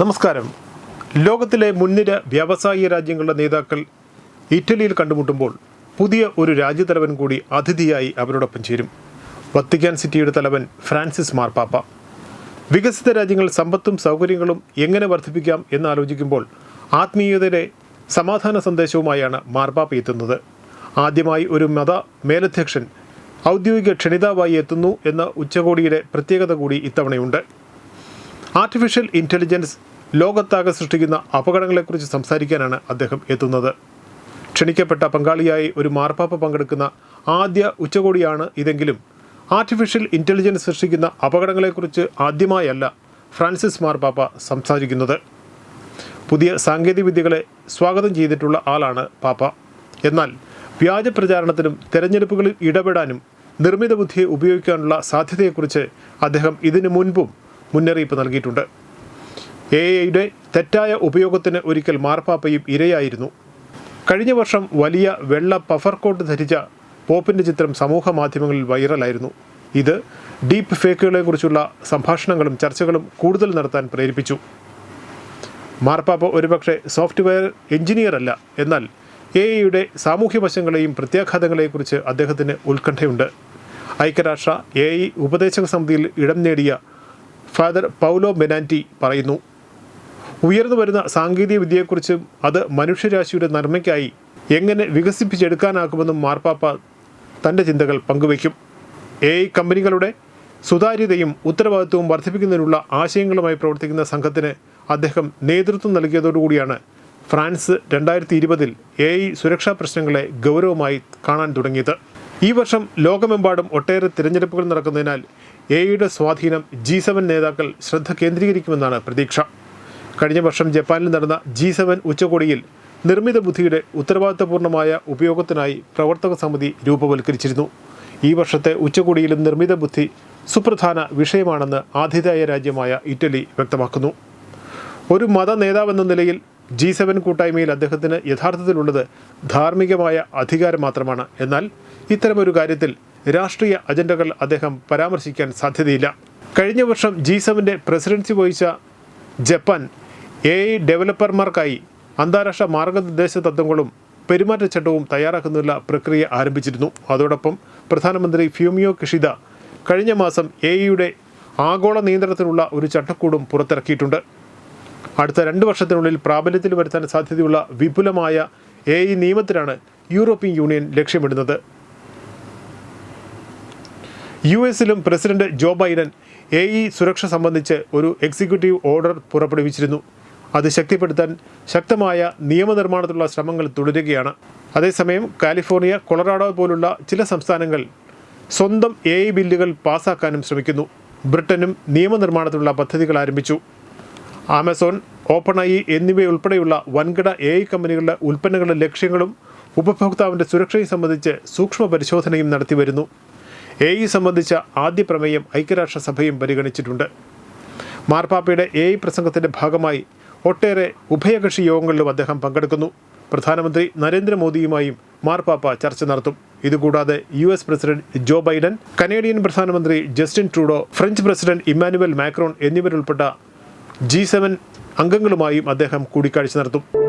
നമസ്കാരം. ലോകത്തിലെ മുൻനിര വ്യാവസായിക രാജ്യങ്ങളുടെ നേതാക്കൾ ഇറ്റലിയിൽ കണ്ടുമുട്ടുമ്പോൾ പുതിയ ഒരു രാജ്യതലവൻ കൂടി അതിഥിയായി അവരോടൊപ്പം ചേരും. വത്തിക്കാൻ സിറ്റിയുടെ തലവൻ ഫ്രാൻസിസ് മാർപ്പാപ്പ വികസിത രാജ്യങ്ങൾ സമ്പത്തും സൗകര്യങ്ങളും എങ്ങനെ വർദ്ധിപ്പിക്കാം എന്നാലോചിക്കുമ്പോൾ ആത്മീയതയുടെ സമാധാന സന്ദേശവുമായാണ് മാർപ്പാപ്പ എത്തുന്നത്. ആദ്യമായി ഒരു മത മേലധ്യക്ഷൻ ഔദ്യോഗിക ക്ഷണിതാവായി എത്തുന്നു എന്ന ഉച്ചകോടിയുടെ പ്രത്യേകത കൂടി ഇത്തവണയുണ്ട്. ആർട്ടിഫിഷ്യൽ ഇന്റലിജൻസ് ലോകത്താകെ സൃഷ്ടിക്കുന്ന അപകടങ്ങളെക്കുറിച്ച് സംസാരിക്കാനാണ് അദ്ദേഹം എത്തുന്നത്. ക്ഷണിക്കപ്പെട്ട പങ്കാളിയായി ഒരു മാർപ്പാപ്പ പങ്കെടുക്കുന്ന ആദ്യ ഉച്ചകോടിയാണ് ഇതെങ്കിലും. ആർട്ടിഫിഷ്യൽ ഇന്റലിജൻസ് സൃഷ്ടിക്കുന്ന അപകടങ്ങളെക്കുറിച്ച് ആദ്യമായല്ല ഫ്രാൻസിസ് മാർപ്പാപ്പ സംസാരിക്കുന്നത്. പുതിയ സാങ്കേതികവിദ്യകളെ സ്വാഗതം ചെയ്തിട്ടുള്ള ആളാണ് പാപ്പ. എന്നാൽ വ്യാജ പ്രചാരണത്തിനും തെരഞ്ഞെടുപ്പുകളിൽ ഇടപെടാനും നിർമ്മിത ബുദ്ധിയെ ഉപയോഗിക്കാനുള്ള സാധ്യതയെക്കുറിച്ച് അദ്ദേഹം ഇതിനു മുൻപും മുന്നറിയിപ്പ് നൽകിയിട്ടുണ്ട്. എ ഐയുടെ തെറ്റായ ഉപയോഗത്തിന് ഒരിക്കൽ മാർപ്പാപ്പയും ഇരയായിരുന്നു. കഴിഞ്ഞ വർഷം വലിയ വെള്ള പഫർ കോട്ട് ധരിച്ച പോപ്പിന്റെ ചിത്രം സമൂഹ മാധ്യമങ്ങളിൽ വൈറലായിരുന്നു. ഇത് ഡീപ്പ് ഫേക്കുകളെക്കുറിച്ചുള്ള സംഭാഷണങ്ങളും ചർച്ചകളും കൂടുതൽ നടത്താൻ പ്രേരിപ്പിച്ചു. മാർപ്പാപ്പ ഒരുപക്ഷെ സോഫ്റ്റ്വെയർ എഞ്ചിനീയർ അല്ല. എന്നാൽ എ ഐയുടെ സാമൂഹ്യ വശങ്ങളെയും പ്രത്യാഘാതങ്ങളെക്കുറിച്ച് അദ്ദേഹത്തിന് ഉത്കണ്ഠയുണ്ട്. ഐക്യരാഷ്ട്ര എ ഐ ഉപദേശക സമിതിയിൽ ഇടം നേടിയ ഫാദർ പൗലോ ബെനാന്റി പറയുന്നു. ഉയർന്നു വരുന്ന സാങ്കേതിക വിദ്യയെക്കുറിച്ചും അത് മനുഷ്യരാശിയുടെ നന്മയ്ക്കായി എങ്ങനെ വികസിപ്പിച്ചെടുക്കാനാകുമെന്നും മാർപ്പാപ്പ തന്റെ ചിന്തകൾ പങ്കുവയ്ക്കും. എ കമ്പനികളുടെ സുതാര്യതയും ഉത്തരവാദിത്വവും വർദ്ധിപ്പിക്കുന്നതിനുള്ള ആശയങ്ങളുമായി പ്രവർത്തിക്കുന്ന സംഘത്തിന് അദ്ദേഹം നേതൃത്വം നൽകിയതോടുകൂടിയാണ് ഫ്രാൻസ് രണ്ടായിരത്തി ഇരുപതിൽ എ ഐ സുരക്ഷാ പ്രശ്നങ്ങളെ ഗൗരവമായി കാണാൻ തുടങ്ങിയത്. ഈ വർഷം ലോകമെമ്പാടും ഒട്ടേറെ തിരഞ്ഞെടുപ്പുകൾ നടക്കുന്നതിനാൽ എ ഐയുടെ സ്വാധീനം ജി സെവൻ നേതാക്കൾ ശ്രദ്ധ കേന്ദ്രീകരിക്കുമെന്നാണ് പ്രതീക്ഷ. കഴിഞ്ഞ വർഷം ജപ്പാനിൽ നടന്ന ജി സെവൻ ഉച്ചകോടിയിൽ നിർമ്മിത ബുദ്ധിയുടെ ഉത്തരവാദിത്തപൂർണമായ ഉപയോഗത്തിനായി പ്രവർത്തക സമിതി രൂപവൽക്കരിച്ചിരുന്നു. ഈ വർഷത്തെ ഉച്ചകോടിയിലും നിർമ്മിത ബുദ്ധി സുപ്രധാന വിഷയമാണെന്ന് ആതിഥേയ രാജ്യമായ ഇറ്റലി വ്യക്തമാക്കുന്നു. ഒരു മത നേതാവെന്ന നിലയിൽ ജി സെവൻ കൂട്ടായ്മയിൽ അദ്ദേഹത്തിന് യഥാർത്ഥത്തിലുള്ളത് ധാർമ്മികമായ അധികാരം മാത്രമാണ്. എന്നാൽ ഇത്തരമൊരു കാര്യത്തിൽ രാഷ്ട്രീയ അജണ്ടകൾ അദ്ദേഹം പരാമർശിക്കാൻ സാധ്യതയില്ല. കഴിഞ്ഞ വർഷം ജി സെവന്റെ പ്രസിഡൻസി വഹിച്ച ജപ്പാൻ എ ഐ ഡെവലപ്പർമാർക്കായി അന്താരാഷ്ട്ര മാർഗനിർദ്ദേശ തത്വങ്ങളും പെരുമാറ്റച്ചട്ടവും തയ്യാറാക്കുന്നതിനുള്ള പ്രക്രിയ ആരംഭിച്ചിരുന്നു. അതോടൊപ്പം പ്രധാനമന്ത്രി ഫ്യൂമിയോ കിഷിദ കഴിഞ്ഞ മാസം എ ഐയുടെ ആഗോള നിയന്ത്രണത്തിനുള്ള ഒരു ചട്ടക്കൂടും പുറത്തിറക്കിയിട്ടുണ്ട്. അടുത്ത രണ്ട് വർഷത്തിനുള്ളിൽ പ്രാബല്യത്തിൽ വരുത്താൻ സാധ്യതയുള്ള വിപുലമായ എ ഐ നിയമത്തിലാണ് യൂറോപ്യൻ യൂണിയൻ ലക്ഷ്യമിടുന്നത്. U എസിലും president Joe Biden A I സുരക്ഷ സംബന്ധിച്ച് ഒരു എക്സിക്യൂട്ടീവ് ഓർഡർ പുറപ്പെടുവിച്ചിരുന്നു. അത് ശക്തിപ്പെടുത്താൻ ശക്തമായ നിയമനിർമ്മാണത്തിലുള്ള ശ്രമങ്ങൾ തുടരുകയാണ്. അതേസമയം കാലിഫോർണിയ കൊളറാഡോ പോലുള്ള ചില സംസ്ഥാനങ്ങൾ സ്വന്തം എ ഐ ബില്ലുകൾ പാസാക്കാനും ശ്രമിക്കുന്നു. ബ്രിട്ടനും നിയമനിർമ്മാണത്തിലുള്ള പദ്ധതികൾ ആരംഭിച്ചു. ആമസോൺ ഓപ്പൺ ഐ എന്നിവയുൾപ്പെടെയുള്ള വൻകിട എ ഐ കമ്പനികളുടെ ഉൽപ്പന്നങ്ങളുടെ ലക്ഷ്യങ്ങളും ഉപഭോക്താവിന്റെ സുരക്ഷയും സംബന്ധിച്ച് സൂക്ഷ്മ പരിശോധനയും നടത്തിവരുന്നു. എ ഇ സംബന്ധിച്ച ആദ്യ പ്രമേയം ഐക്യരാഷ്ട്രസഭയും പരിഗണിച്ചിട്ടുണ്ട്. മാർപ്പാപ്പയുടെ എ ഇ പ്രസംഗത്തിന്റെ ഭാഗമായി ഒട്ടേറെ ഉഭയകക്ഷി യോഗങ്ങളിലും അദ്ദേഹം പങ്കെടുക്കുന്നു. പ്രധാനമന്ത്രി നരേന്ദ്രമോദിയുമായും മാർപ്പാപ്പ ചർച്ച നടത്തും. ഇതുകൂടാതെ U S president Joe Biden Canadian പ്രധാനമന്ത്രി Justin Trudeau French president Emmanuel Macron എന്നിവരുൾപ്പെട്ട G seven അംഗങ്ങളുമായും അദ്ദേഹം കൂടിക്കാഴ്ച നടത്തും.